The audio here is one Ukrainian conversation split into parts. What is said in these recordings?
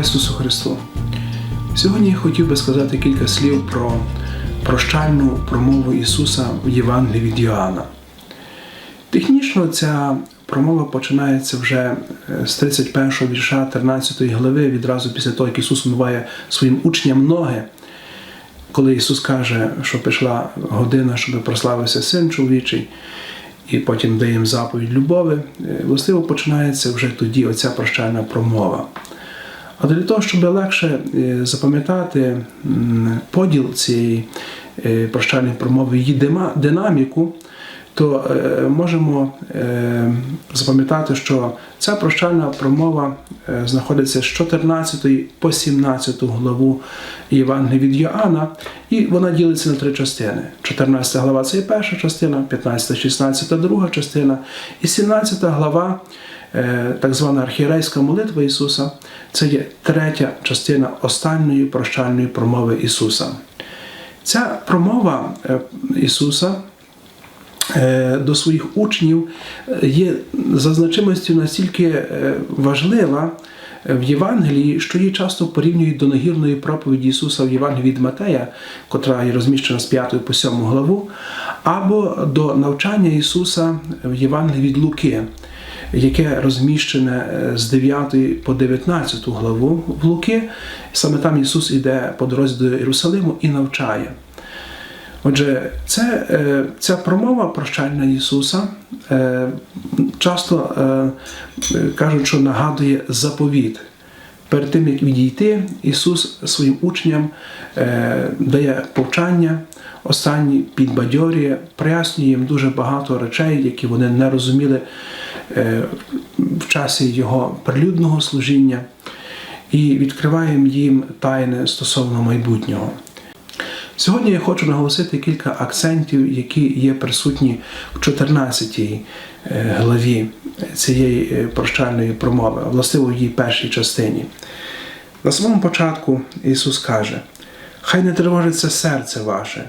Ісусу Христу! Сьогодні я хотів би сказати кілька слів про прощальну промову Ісуса в Євангелії від Йоанна. Технічно ця промова починається вже е, з 31 вірша 13 глави, відразу після того, як Ісус умиває своїм учням ноги. Коли Ісус каже, що прийшла година, щоб прославився син чоловічий, і потім дає їм заповідь любові, е, властиво починається вже тоді оця прощальна промова. А для того, щоб легше е, запам'ятати поділ цієї е, прощальної промови, її динаміку, то е, можемо запам'ятати, що ця прощальна промова знаходиться з 14 по 17 главу Євангелія від Йоанна, і вона ділиться на три частини. 14 глава це є перша частина, 15, 16 друга частина, і 17 глава, так звана архієрейська молитва Ісуса, це є третя частина останньої прощальної промови Ісуса. Ця промова е, Ісуса е, до своїх учнів е, є за значимостю настільки е, важлива е, в Євангелії, що її часто порівнюють до нагірної проповіді Ісуса в Євангелії від Матея, котра є розміщена з 5 по 7 главу, або до навчання Ісуса в Євангелії від Луки. Яке розміщене е, з 9 по 19 главу в Луки, саме там Ісус іде по дорозі до Єрусалиму і навчає. Отже, це, е, ця промова прощальна Ісуса е, часто кажуть, що нагадує заповіт. Перед тим, як відійти, Ісус своїм учням е, дає повчання, останні підбадьорює, прояснює їм дуже багато речей, які вони не розуміли е, в часі Його прилюдного служіння, і відкриває їм тайни стосовно майбутнього. Сьогодні я хочу наголосити кілька акцентів, які є присутні в 14 е, главі цієї е, прощальної промови, властиво в її першій частині. На самому початку Ісус каже: Хай не тривожиться серце ваше,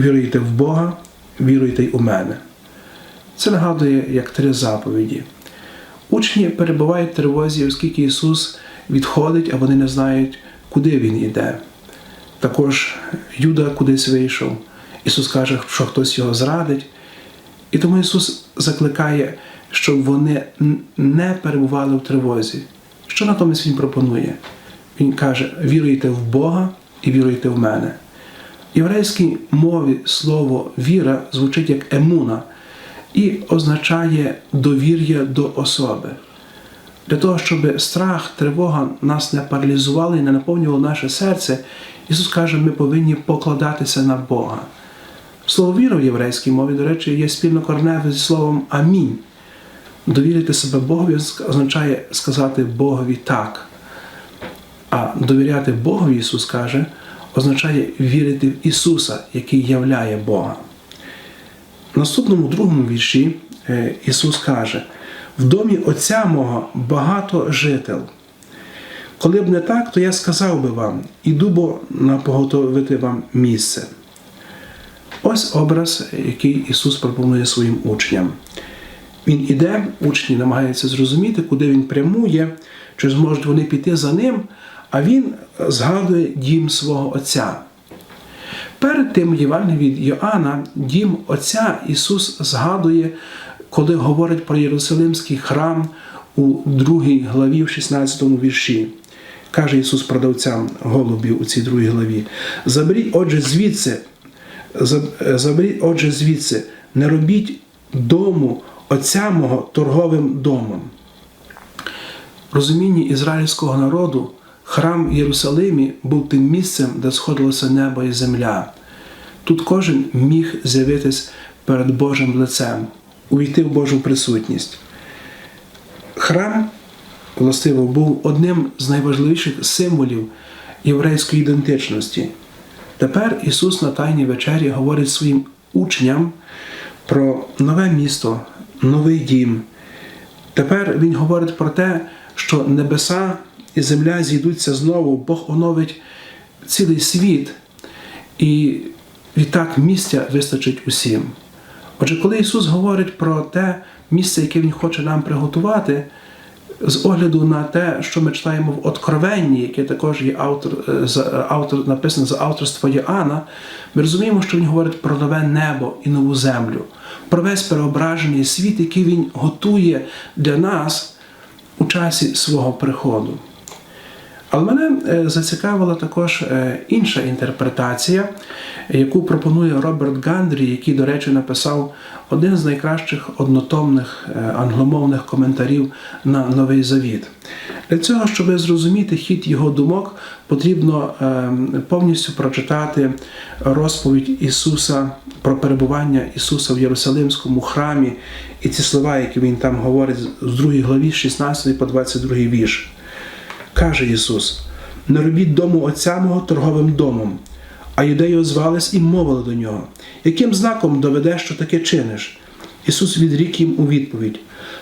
віруйте в Бога, віруйте й у мене. Це нагадує як три заповіді. Учні перебувають в тривозі, оскільки Ісус відходить, а вони не знають, куди Він іде. Також Юда кудись вийшов. Ісус каже, що хтось його зрадить. І тому Ісус закликає, щоб вони не перебували в тривозі. Що натомість Він пропонує? Він каже: віруйте в Бога і віруйте в мене. В єврейській мові слово віра звучить як емуна і означає довір'я до особи. Для того, щоб страх, тривога нас не паралізували і не наповнювало наше серце, Ісус каже, ми повинні покладатися на Бога. Слово віра в єврейській мові, до речі, є спільно корневе зі словом амінь. Довірити себе Богові означає сказати Богові так. А довіряти Богові, Ісус каже, означає вірити в Ісуса, який являє Бога. В наступному другому вірші е, Ісус каже: в домі Отця мого багато жител. Коли б не так, то я сказав би вам, іду бо напоготовити вам місце. Ось образ, який Ісус пропонує своїм учням. Він іде, учні намагаються зрозуміти, куди він прямує, чи зможуть вони піти за ним, а він згадує дім свого Отця. Перед тим Євангелії від Йоанна дім Отця Ісус згадує, коли говорить про Єрусалимський храм у 2 главі, в 16 вірші. Каже Ісус продавцям голубів у цій другій главі: Заберіть, отже, звідси, заберіть, отже, звідси, не робіть дому Отця мого торговим домом. В розумінні ізраїльського народу храм в Єрусалимі був тим місцем, де сходилося небо і земля. Тут кожен міг з'явитись перед Божим лицем, увійти в Божу присутність. Храм, властиво, був одним з найважливіших символів єврейської ідентичності. Тепер Ісус на Тайній вечері говорить своїм учням про нове місто, новий дім. Тепер Він говорить про те, що небеса і земля зійдуться знову, Бог оновить цілий світ, і відтак місця вистачить усім. Отже, коли Ісус говорить про те місце, яке Він хоче нам приготувати, з огляду на те, що ми читаємо в Откровенні, яке також є автор, е, автор, написане за авторства Йоанна, ми розуміємо, що він говорить про нове небо і нову землю, про весь переображений світ, який він готує для нас у часі свого приходу. Але мене е, зацікавила також е, інша інтерпретація, яку пропонує Роберт Гандрі, який, до речі, написав один з найкращих однотомних е, англомовних коментарів на Новий Завіт. Для цього, щоб зрозуміти хід його думок, потрібно повністю прочитати розповідь Ісуса про перебування Ісуса в Єрусалимському храмі і ці слова, які він там говорить з 2 главі, 16 по 22 вірш. Каже Ісус: не робіть дому Отця мого торговим домом. А юдеї озвались і мовили до нього, яким знаком доведеш, що таке чиниш? Ісус відрік їм у відповідь: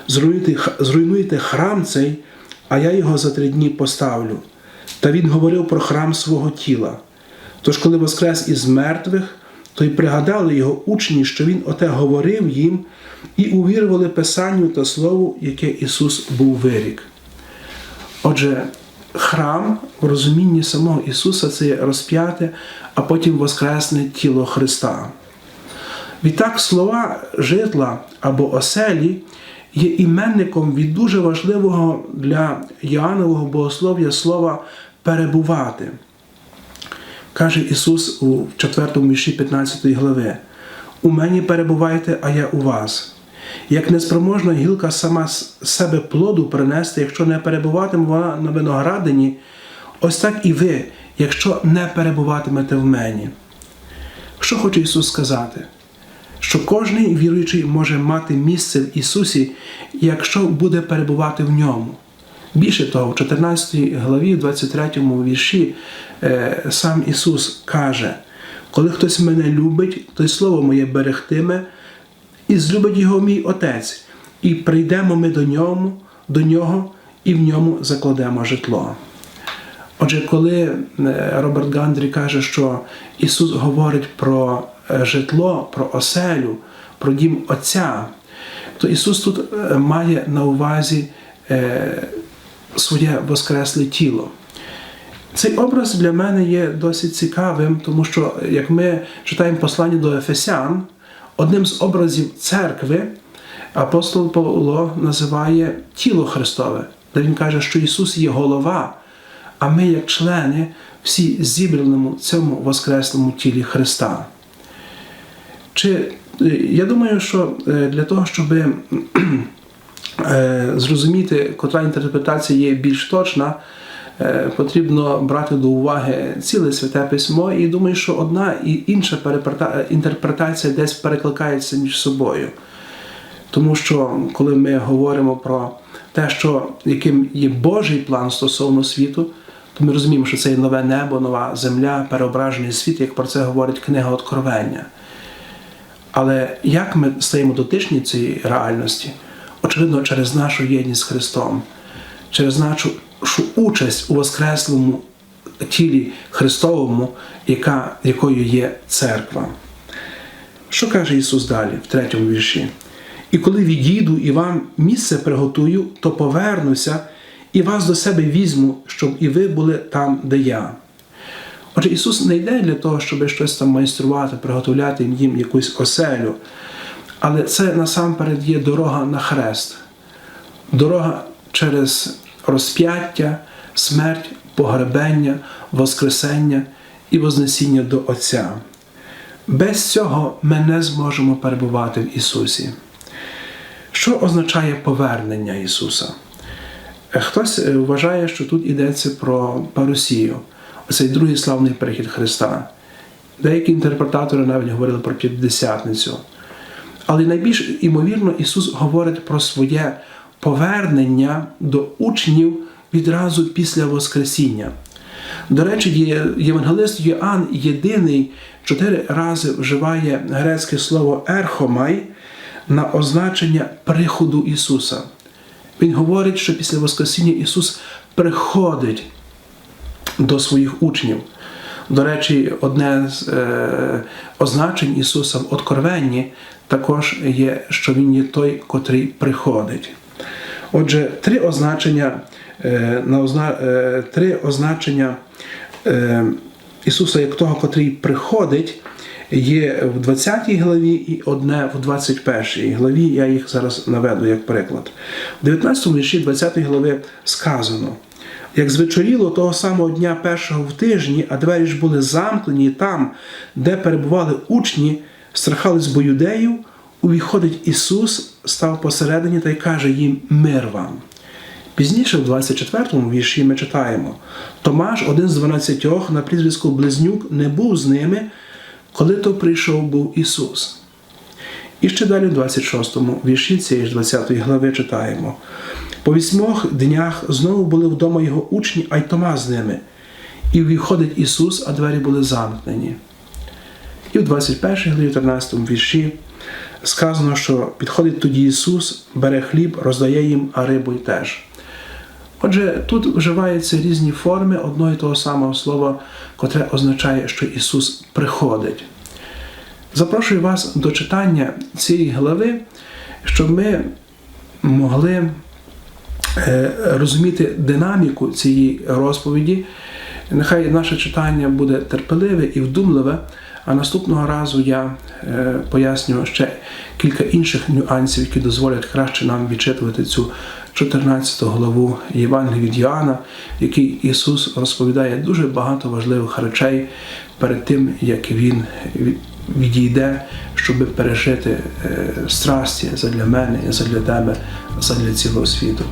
зруйнуйте, х- зруйнуйте храм цей, а я його за три дні поставлю. Та він говорив про храм свого тіла. Тож, коли воскрес із мертвих, то й пригадали його учні, що він оте говорив їм, і увірували Писанню та Слову, яке Ісус був вирік. Отже, храм в розумінні самого Ісуса це розп'яте, а потім воскресне тіло Христа. Відтак слова житла або оселі є іменником від дуже важливого для Іоаннового богослов'я слова перебувати. Каже Ісус у 4 вірші 15 глави: У мені перебувайте, а я у вас. Як неспроможна гілка сама себе плоду принести, якщо не перебуватиме вона на виноградині, ось так і ви, якщо не перебуватимете в мені. Що хоче Ісус сказати? Що кожен віруючий може мати місце в Ісусі, якщо буде перебувати в ньому. Більше того, в 14 главі, в 23 вірші, е, сам Ісус каже: коли хтось мене любить, то й слово моє берегтиме, і злюбить його мій Отець, і прийдемо ми до ньому, до нього, і в ньому закладемо житло. Отже, коли е, Роберт Гандрі каже, що Ісус говорить про е, житло, про оселю, про дім Отця, то Ісус тут е, має на увазі своє воскресле тіло. Цей образ для мене є досить цікавим, тому що як ми читаємо послання до Ефесян, одним з образів церкви апостол Павло називає тіло Христове, де він каже, що Ісус є голова, а ми, як члени, всі зібраному цьому воскреслому тілі Христа. Чи е, я думаю, що е, для того, щоб е, зрозуміти, котра інтерпретація є більш точна, потрібно брати до уваги ціле святе письмо, і думаю, що одна і інша інтерпретація десь перекликається між собою. Тому що коли ми говоримо про те, що яким є Божий план стосовно світу, то ми розуміємо, що це є нове небо, нова земля, переображений світ, як про це говорить книга Откровення. Але як ми стаємо дотичні цієї реальності? Очевидно, через нашу єдність з Христом, через нашу шу- участь у Воскреслому тілі Христовому, яка, якою є церква. Що каже Ісус далі, в третьому вірші? І коли відійду і вам місце приготую, то повернуся і вас до себе візьму, щоб і ви були там, де я. Отже, Ісус не йде для того, щоб щось там майструвати, приготовляти їм якусь оселю. Але це насамперед є дорога на хрест, дорога через розп'яття, смерть, погребення, Воскресення і Вознесіння до Отця. Без цього ми не зможемо перебувати в Ісусі. Що означає повернення Ісуса? Хтось е, вважає, що тут йдеться про парусію, оцей другий славний перехід Христа. Деякі інтерпретатори навіть говорили про п'ятдесятницю. Але найбільш імовірно Ісус говорить про своє повернення до учнів відразу після Воскресіння. До речі, євангелист Йоанн єдиний чотири рази вживає грецьке слово ерхомай на означення приходу Ісуса. Він говорить, що після Воскресіння Ісус приходить до своїх учнів. До речі, одне з е, означень Ісуса в Откровенні також є, що Він є той, котрий приходить. Отже, три означення, е, на е, три означення е, Ісуса як того, котрий приходить, є в 20 главі і одне в 21 главі. Я їх зараз наведу як приклад. В 19 вірші 20 глави сказано. Як звечоріло того самого дня першого в тижні, а двері ж були замкнені там, де перебували учні, страхались бо юдеїв, увіходить Ісус, став посередині та й каже їм мир вам. Пізніше, в 24-му вірші, ми читаємо: Томаш, один з дванадцятьох, на прізвиську Близнюк, не був з ними, коли то прийшов був Ісус. І ще далі, в 26-му вірші цієї ж 20 глави читаємо: по вісьмох днях знову були вдома його учні, а й Тома з ними. І виходить Ісус, а двері були замкнені. І в 21 главі, 13 вірші сказано, що підходить тоді Ісус, бере хліб, роздає їм, а рибу й теж. Отже, тут вживаються різні форми одного і того самого слова, котре означає, що Ісус приходить. Запрошую вас до читання цієї глави, щоб ми могли е, розуміти динаміку цієї розповіді. Нехай наше читання буде терпеливе і вдумливе, а наступного разу я е, поясню ще кілька інших нюансів, які дозволять краще нам відчитувати цю 14 главу Євангелія від Йоанна, в якій Ісус розповідає дуже багато важливих речей перед тим, як Він відійде, щоб пережити е, страсті задля мене, задля тебе, задля цілого світу.